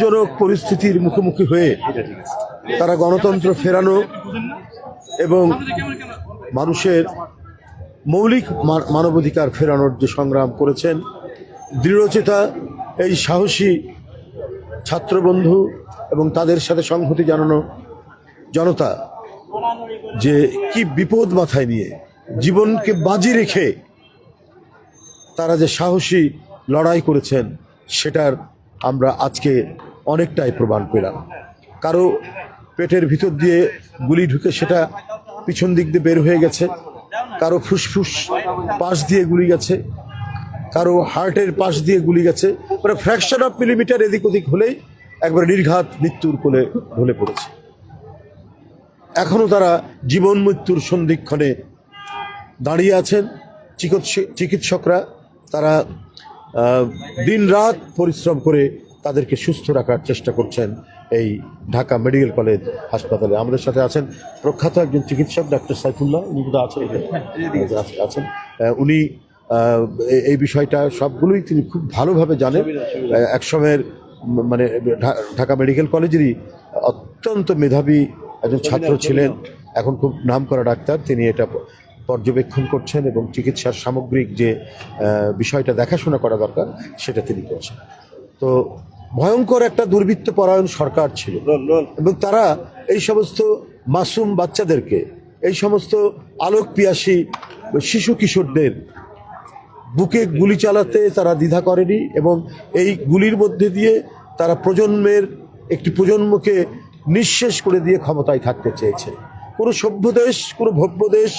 জনক পরিস্থিতির মুখোমুখি হয়ে তারা গণতন্ত্র ফেরানো এবং মানুষের মৌলিক মানবাধিকার ফেরানোর যে সংগ্রাম করেছেন, দৃঢ়চেতা, এই সাহসী ছাত্রবন্ধু এবং তাদের সাথে সংহতি জানানো জনতা যে কি বিপদ মাথায় নিয়ে জীবনকে বাজি রেখে তারা যে সাহসী লড়াই করেছেন, সেটার আমরা আজকে অনেকটাই প্রমাণ পেলাম। কারও পেটের ভিতর দিয়ে গুলি ঢুকে সেটা পিছন দিক দিয়ে বের হয়ে গেছে, কারও ফুসফুস পাশ দিয়ে গুলি গেছে, কারও হার্টের পাশ দিয়ে গুলি গেছে মানে ফ্র্যাকশন অফ মিলিমিটার এদিক ওদিক হলেই একবার নির্ঘাত মৃত্যুর কোলে ঢলে পড়েছে। এখনও তারা জীবন মৃত্যুর সন্ধিক্ষণে দাঁড়িয়ে আছেন চিকিৎস- চিকিৎসকরা, তারা দিন রাত পরিশ্রম করে তাদেরকে সুস্থ রাখার চেষ্টা করছেন এই ঢাকা মেডিকেল কলেজ হাসপাতালে। আমাদের সাথে আছেন প্রখ্যাত একজন চিকিৎসক, ডাক্তার সাইফুল্লাহ। উনি বোধহয় আছেন আছেন। উনি এই বিষয়টা সবগুলোই তিনি খুব ভালোভাবে জানেন। একসময়ের মানে ঢাকা মেডিকেল কলেজেরই অত্যন্ত মেধাবী একজন ছাত্র ছিলেন। এখন খুব নামকরা ডাক্তার। তিনি এটা পর্যবেক্ষণ করছেন এবং চিকিৎসার সামগ্রিক যে বিষয়টা দেখাশোনা করা দরকার সেটা তিনি করছেন। তো ভয়ঙ্কর একটা দুর্বৃত্ত পরায়ণ সরকার ছিল। এবং তারা এই সমস্ত মাসুম বাচ্চাদেরকে এই সমস্ত আলোক পিয়াসী শিশু কিশোরদের বুকে গুলি চালাতে তারা দ্বিধা করেনি এবং এই গুলির মধ্যে দিয়ে তারা প্রজন্মের একটি প্রজন্মকে নিঃশেষ করে দিয়ে ক্ষমতায় থাকতে চেয়েছে। কোনো সভ্য দেশ কোনো ভব্য দেশ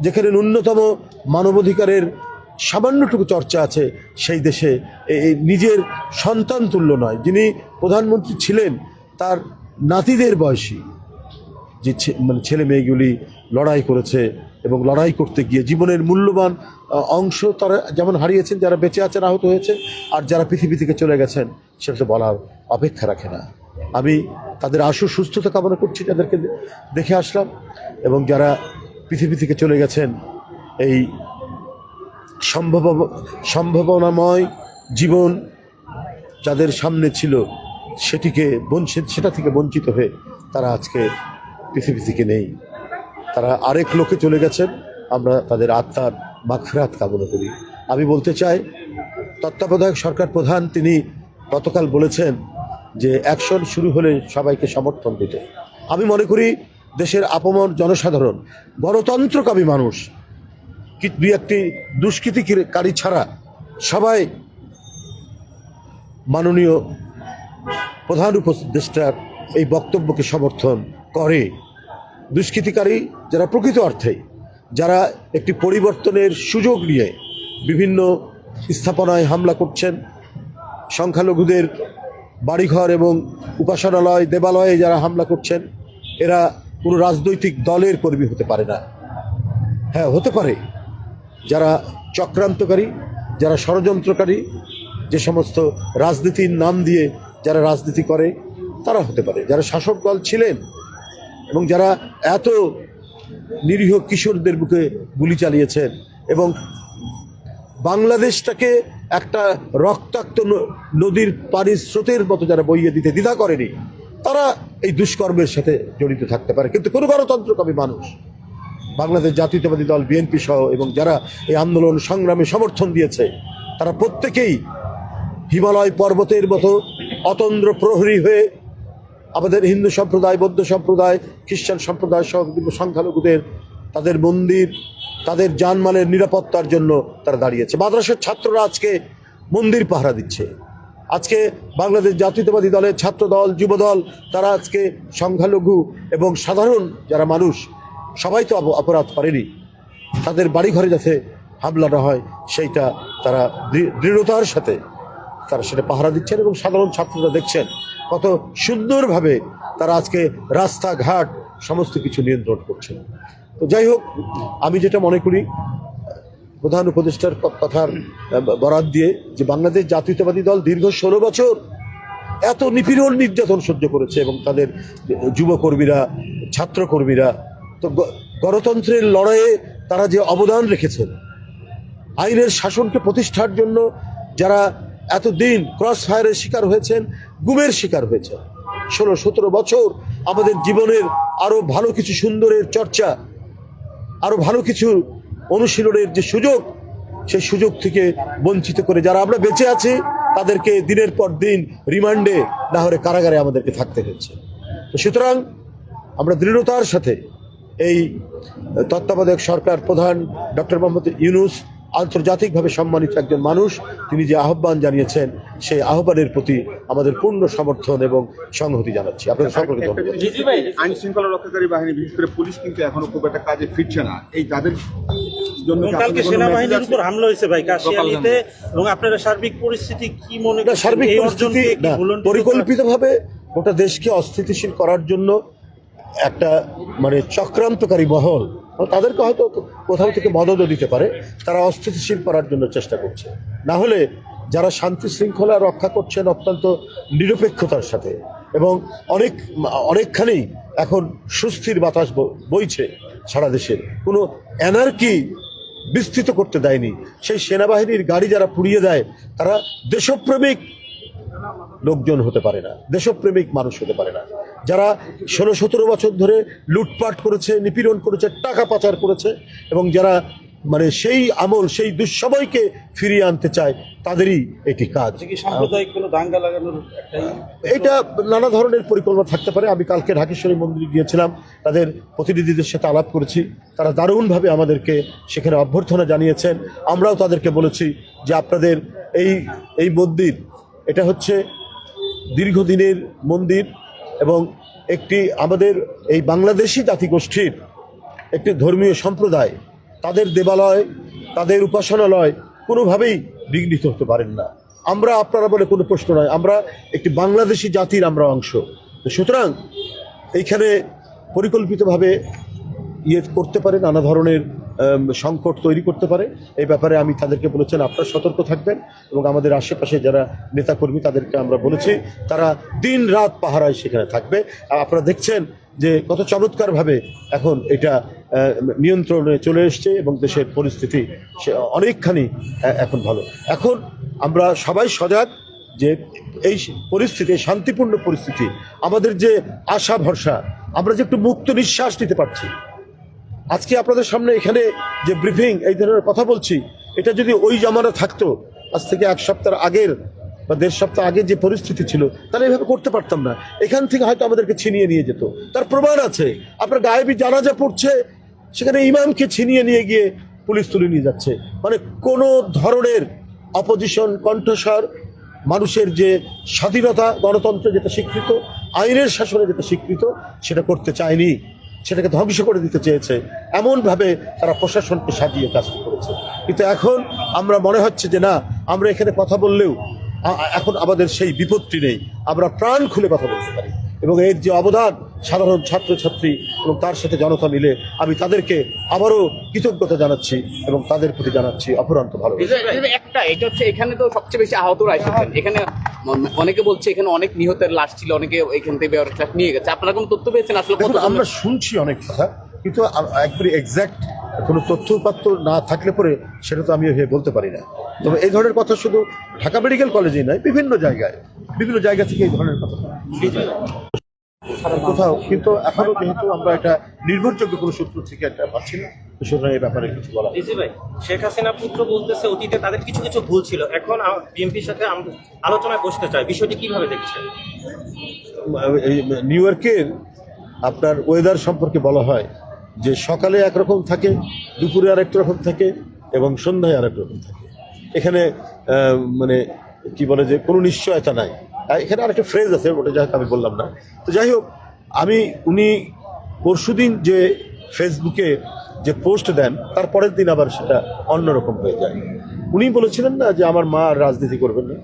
যেখানে ন্যূনতম মানবাধিকারের সামান্যটুকু চর্চা আছে, সেই দেশে এই নিজের সন্তান তুল্য নয়। যিনি প্রধানমন্ত্রী ছিলেন, তার নাতিদের বয়সী। যে মানে ছেলে মেয়েগুলি লড়াই করেছে এবং লড়াই করতে গিয়ে জীবনের মূল্যবান অংশ তারা যেমন হারিয়েছেন, যারা বেঁচে আছেন, আহত হয়েছে, আর যারা পৃথিবী থেকে চলে গেছেন, সেটা তো বলার অপেক্ষা রাখে না। আমি তাদের আশু সুস্থতা কামনা করছি, যাদেরকে দে- দেখে আসলাম এবং যারা পৃথিবী থেকে চলে গেছেন এই সম্ভব সম্ভাবনাময় জীবন যাদের সামনে ছিল, সেটিকে বঞ্চিত সেটা থেকে বঞ্চিত হয়ে তারা আজকে পৃথিবী থেকে নেই। তারা আরেক লোকে চলে গেছেন, আমরা তাদের আত্মার মাগফিরাত কামনা করি। আমি বলতে চাই, তত্ত্বাবধায়ক সরকার প্রধান তিনি গতকাল বলেছেন যে অ্যাকশন শুরু হলে সবাইকে সমর্থন দিতে। আমি মনে করি দেশের আপমর জনসাধারণ, গণতন্ত্রকামী মানুষ দুই একটি দুষ্কৃতিকারী ছাড়া সবাই মাননীয় প্রধান উপদেষ্টার এই বক্তব্যকে সমর্থন করে। দুষ্কৃতিকারী যারা প্রকৃত অর্থে, যারা একটি পরিবর্তনের সুযোগ নিয়ে বিভিন্ন স্থাপনায় হামলা করছেন, সংখ্যালঘুদের বাড়িঘর এবং উপাসনালয়, দেবালয়ে যারা হামলা করছেন, এরা কোনো রাজনৈতিক দলের কর্মী হতে পারে না। হ্যাঁ হতে পারে। যারা চক্রান্তকারী, যারা ষড়যন্ত্রকারী, যে সমস্ত রাজনীতির নাম দিয়ে যারা রাজনীতি করে, তারা হতে পারে। যারা শাসক দল ছিলেন এবং যারা এত নিরীহ কিশোরদের বুকে গুলি চালিয়েছেন এবং বাংলাদেশটাকে একটা রক্তাক্ত নদীর পানির স্রোতের মতো যারা বইয়ে দিতে দ্বিধা করেনি তারা এই দুষ্কর্মের সাথে জড়িত থাকতে পারে। কিন্তু কোনো গণতন্ত্রকামী মানুষ, বাংলাদেশ জাতীয়তাবাদী দল, বিএনপি সহ, এবং যারা এই আন্দোলন সংগ্রামে সমর্থন দিয়েছে, তারা প্রত্যেকেই হিমালয় পর্বতের মতো অতন্দ্র প্রহরী হয়ে আমাদের হিন্দু সম্প্রদায়, বৌদ্ধ সম্প্রদায়, খ্রিস্টান সম্প্রদায় সহ সংখ্যালঘুদের, তাদের মন্দির, তাদের জানমালের নিরাপত্তার জন্য তারা দাঁড়িয়েছে। মাদ্রাসার ছাত্ররা আজকে মন্দির পাহারা দিচ্ছে। আজকে বাংলাদেশ জাতীয়তাবাদী দলের ছাত্র দল যুবদল, তারা আজকে সংখ্যালঘু এবং সাধারণ যারা মানুষ, সবাই তো অপরাধ করেনি। তাদের বাড়িঘরে যাতে হামলা না হয়, সেইটা তারা দৃঢ়তার সাথে তারা সেটা পাহারা দিচ্ছেন এবং সাধারণ ছাত্ররা দেখছেন কত সুন্দরভাবে তারা আজকে রাস্তাঘাট সমস্ত কিছু নিয়ন্ত্রণ করছেন। তো যাই হোক, আমি যেটা মনে করি প্রধান উপদেষ্টার কথার বরাত দিয়ে যে বাংলাদেশ জাতীয়তাবাদী দল দীর্ঘ ষোলো বছর এত নিপীড়ন নির্যাতন সহ্য করেছে এবং তাদের যুবকর্মীরা, ছাত্রকর্মীরা, তো গণতন্ত্রের লড়াইয়ে তারা যে অবদান রেখেছেন, আইনের শাসনকে প্রতিষ্ঠার জন্য যারা এতদিন ক্রস ফায়ারের শিকার হয়েছেন, গুমের শিকার হয়েছেন, ষোলো, সতেরো বছর আমাদের জীবনের আরও ভালো কিছু সুন্দরের চর্চা আরও ভালো কিছু অনুশীলনের যে সুযোগ, সেই সুযোগ থেকে বঞ্চিত করে যারা আমরা বেঁচে আছি, তাদেরকে দিনের পর দিন রিমান্ডে না হলে কারাগারে আমাদেরকে থাকতে হয়েছে। তো সুতরাং আমরা দৃঢ়তার সাথে এই তত্ত্বাবধায়ক সরকার প্রধান ডক্টর মোহাম্মদ ইউনুস আন্তর্জাতিকভাবে সম্মানিত একজন মানুষ তিনি যে আহ্বান জানিয়েছেন সেই আহ্বানের প্রতি আমাদের পূর্ণ সমর্থন এবং সংহতি জানাচ্ছি। আপনাদের সকলকে ধন্যবাদ। আইন শৃঙ্খলা রক্ষাকারী বাহিনী বিশেষ করে পুলিশ কিন্তু এখনও খুব একটা কাজে ফিরছে না। এই তাদের কালকে সেনাবাহিনীর উপর হামলা হয়েছে ভাই এবং আপনারা সার্বিক পরিস্থিতি কি মনে সার্বিক পরিস্থিতি পরিকল্পিতভাবে গোটা দেশকে অস্থিতিশীল করার জন্য একটা মানে চক্রান্তকারী মহল তাদেরকে হয়তো কোথাও থেকে মদতও দিতে পারে। তারা অস্থিতিশীল করার জন্য চেষ্টা করছে। না হলে যারা শান্তি শৃঙ্খলা রক্ষা করছেন অত্যন্ত নিরপেক্ষতার সাথে এবং অনেক, অনেকখানি এখন সুস্থির বাতাস বইছে সারা দেশে কোনো এনার্কি বিস্তৃত করতে দেয়নি। সেই সেনাবাহিনীর গাড়ি যারা পুড়িয়ে দেয়, তারা দেশপ্রেমিক লোকজন হতে পারে না। দেশপ্রেমিক মানুষ হতে পারে না। যারা ষোলো সতেরো বছর ধরে লুটপাট করেছে নিপীড়ন করেছে টাকা পাচার করেছে এবং যারা মানে সেই আমল সেই দুঃসময়কে ফিরিয়ে আনতে চায় তাদেরই এটি কাজ। এটা নানা ধরনের পরিকল্পনা থাকতে পারে। আমি কালকে ঢাকেশ্বরী মন্দিরে গিয়েছিলাম তাদের প্রতিনিধিদের সাথে আলাপ করেছি। তারা দারুণভাবে আমাদেরকে সেখানে অভ্যর্থনা জানিয়েছেন। আমরাও তাদেরকে বলেছি যে আপনাদের এই এই মন্দির এটা হচ্ছে দীর্ঘদিনের মন্দির। এবং একটি আমাদের এই বাংলাদেশি জাতিগোষ্ঠীর একটি ধর্মীয় সম্প্রদায়, তাদের দেবালয়, তাদের উপাসনালয় কোনোভাবেই বিঘ্নিত হতে পারেন না। আমরা আপনারা বলে কোনো প্রশ্ন নয়, আমরা একটি বাংলাদেশি জাতির আমরা অংশ। সুতরাং এইখানে পরিকল্পিতভাবে ইয়ে করতে পারে নানা ধরনের সংকট তৈরি করতে পারে। এই ব্যাপারে আমি তাদেরকে বলেছেন, আপনারা সতর্ক থাকবেন এবং আমাদের আশেপাশে যারা নেতাকর্মী তাদেরকে আমরা বলেছি, তারা দিন রাত পাহারায় সেখানে থাকবে। আপনারা দেখছেন যে কত চমৎকারভাবে এখন এটা নিয়ন্ত্রণে চলে এসছে এবং দেশের পরিস্থিতি সে অনেকখানি এখন ভালো। এখন আমরা সবাই সজাগ যে এই পরিস্থিতি শান্তিপূর্ণ পরিস্থিতি, আমাদের যে আশা ভরসা, আমরা যে একটু মুক্ত নিঃশ্বাস নিতে পারছি আজকে আপনাদের সামনে এখানে যে ব্রিফিং এই ধরনের কথা বলছি, এটা যদি ওই জামানা থাকতো, আজ থেকে এক সপ্তাহ আগের বা দেড় সপ্তাহ আগে যে পরিস্থিতি ছিল, তাহলে এভাবে করতে পারতাম না। এখান থেকে হয়তো আমাদেরকে ছিনিয়ে নিয়ে যেত। তার প্রমাণ আছে। আপনার গায়েবী জানাজা পড়ছে, সেখানে ইমামকে ছিনিয়ে নিয়ে গিয়ে পুলিশ তুলে নিয়ে যাচ্ছে। মানে কোনো ধরনের অপোজিশন কণ্ঠস্বর, মানুষের যে স্বাধীনতা, গণতন্ত্র যেটা স্বীকৃত, আইনের শাসনে যেটা স্বীকৃত, সেটা করতে চায়নি। সেটাকে ধ্বংস করে দিতে চেয়েছে। এমনভাবে তারা প্রশাসনকে সাজিয়ে কাজ করেছে। কিন্তু এখন আমরা মনে হচ্ছে যে না, আমরা এখানে কথা বললেও এখন আমাদের সেই বিপত্তি নেই। আমরা প্রাণ খুলে কথা বলতে পারি। এবং এর যে অবদান সাধারণ ছাত্রছাত্রী এবং তার সাথে জনতা মিলে আমি তাদেরকে আবারও কৃতজ্ঞতা জানাচ্ছি এবং তাদের প্রতি জানাচ্ছি অপরান্ত ভালো একটা এটা হচ্ছে এখানে তো সবচেয়ে বেশি আহতরা এসেছেন এখানে অনেকে বলছে এখানে অনেক নিহতের লাশ ছিল অনেকে এখান থেকে নিয়ে গেছে। আপনারা কোনো তথ্য পেয়েছেন আসলে আমরা শুনছি অনেক কথা কিন্তু একবারে এক্স্যাক্ট কোনো তথ্য উপাত্ত না থাকলে পরে সেটা তো আমি বলতে পারি না। তবে এই ধরনের কথা শুধু ঢাকা মেডিকেল কলেজেই নয় বিভিন্ন জায়গায় বিভিন্ন জায়গা থেকে এই ধরনের কথা। কোথাও কিন্তু এখনও যেহেতু আমরা একটা নির্ভরযোগ্য কোনো সূত্র থেকে একটা পাচ্ছি না সুতরাং এই ব্যাপারে কিছু বলা জি ভাই শেখ হাসিনা পুত্র বলতেছে অতীতে তাদের কিছু কিছু ভুল ছিল। এখন বিএনপির সাথে আলোচনায় বসতে চায়। বিষয়টি কীভাবে দেখছেন? নিউ ইয়র্কের আপনার ওয়েদার সম্পর্কে বলা হয় যে সকালে একরকম থাকে দুপুরে আরেক রকম থাকে এবং সন্ধ্যায় আরেক রকম থাকে। এখানে মানে কি বলে যে কোনো নিশ্চয়তা নাই। এখানে আরেকটা ফ্রেজ আছে, ওটা যাই আমি বললাম না। তো যাই হোক, আমি, উনি পরশুদিন যে ফেসবুকে যে পোস্ট দেন, তার পরের দিন আবার সেটা অন্যরকম হয়ে যায়। উনি বলেছিলেন না যে আমার মা রাজনীতি করবেন না।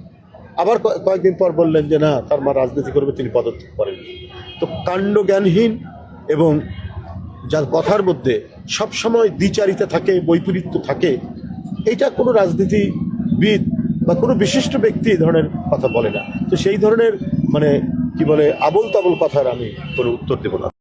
আবার কয়েকদিন পর বললেন যে না, তার মা রাজনীতি করবে, তিনি পদত্যাগ করেন। তো কাণ্ড জ্ঞানহীন এবং যার কথার মধ্যে সবসময় দ্বিচারিতা থাকে, বৈপরীত্য থাকে, এটা কোনো রাজনীতিবিদ বা কোনো বিশিষ্ট ব্যক্তি এই ধরনের কথা বলে না। তো সেই ধরনের মানে কি বলে আবল তাবল কথার আমি কোনো উত্তর দেব না।